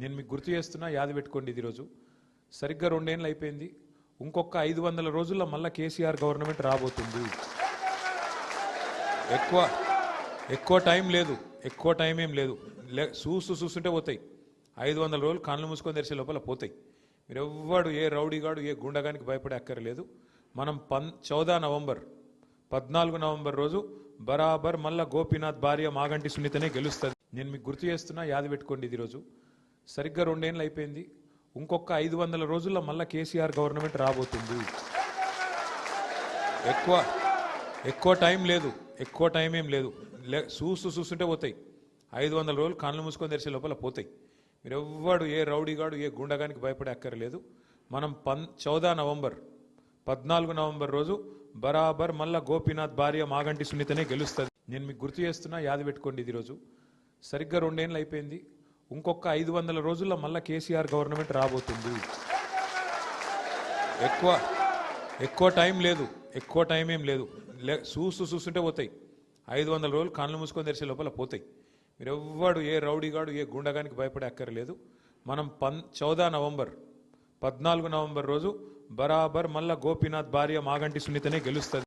నేను మీకు గుర్తు చేస్తున్నా యాద పెట్టుకోండి ఇది రోజు. సరిగ్గా రెండేళ్ళు అయిపోయింది. ఇంకొక ఐదు వందల రోజుల్లో మళ్ళీ కేసీఆర్ గవర్నమెంట్ రాబోతుంది. ఎక్కువ ఎక్కువ టైం లేదు ఎక్కువ టైం ఏం లేదు. లే చూస్తూ చూస్తుంటే పోతాయి. ఐదు వందల రోజులు కళ్ళు మూసుకొని తెరిచే లోపల పోతాయి. మీరు ఎవ్వడు ఏ రౌడీగాడు ఏ గుండగానికి భయపడే అక్కర్లేదు. మనం పన్ చౌదా నవంబర్ పద్నాలుగు నవంబర్ రోజు బరాబర్ మళ్ళా గోపీనాథ్ భార్య మాగంటి సునీతనే గెలుస్తుంది. నేను మీకు గుర్తు చేస్తున్నా యాద పెట్టుకోండి ఇది రోజు. సరిగ్గా రెండేళ్ళు అయిపోయింది. ఇంకొక ఐదు వందల రోజుల్లో మళ్ళీ కేసీఆర్ గవర్నమెంట్ రాబోతుంది. ఎక్కువ ఎక్కువ టైం లేదు ఎక్కువ టైం ఏం లేదు. లే చూస్తూ చూస్తుంటే పోతాయి. ఐదు వందల రోజులు కళ్ళు మూసుకొని తెరిచే లోపల పోతాయి. మీరు ఎవ్వడు ఏ రౌడీగాడు ఏ గుండగానికి భయపడే అక్కర్లేదు. మనం పన్ చౌదా నవంబర్ పద్నాలుగు నవంబర్ రోజు బరాబర్ మళ్ళా గోపీనాథ్ భార్య మాగంటి సునీతనే గెలుస్తుంది. నేను మీకు గుర్తు చేస్తున్నా యాద పెట్టుకోండి ఇది రోజు. సరిగ్గా రెండేళ్ళు అయిపోయింది. ఇంకొక ఐదు వందల రోజుల్లో మళ్ళీ కేసీఆర్ గవర్నమెంట్ రాబోతుంది. ఎక్కువ ఎక్కువ టైం లేదు ఎక్కువ టైం ఏం లేదు. లే చూస్తూ చూస్తుంటే పోతాయి. ఐదు వందల రోజులు కళ్ళు మూసుకొని తెరిచే లోపల పోతాయి. మీరు ఎవ్వడు ఏ రౌడీగాడు ఏ గుండగానికి భయపడే అక్కర్లేదు. మనం పన్ చౌదా నవంబర్ పద్నాలుగు నవంబర్ రోజు బరాబర్ మళ్ళా గోపీనాథ్ భార్య మాగంటి సునీతనే గెలుస్తుంది.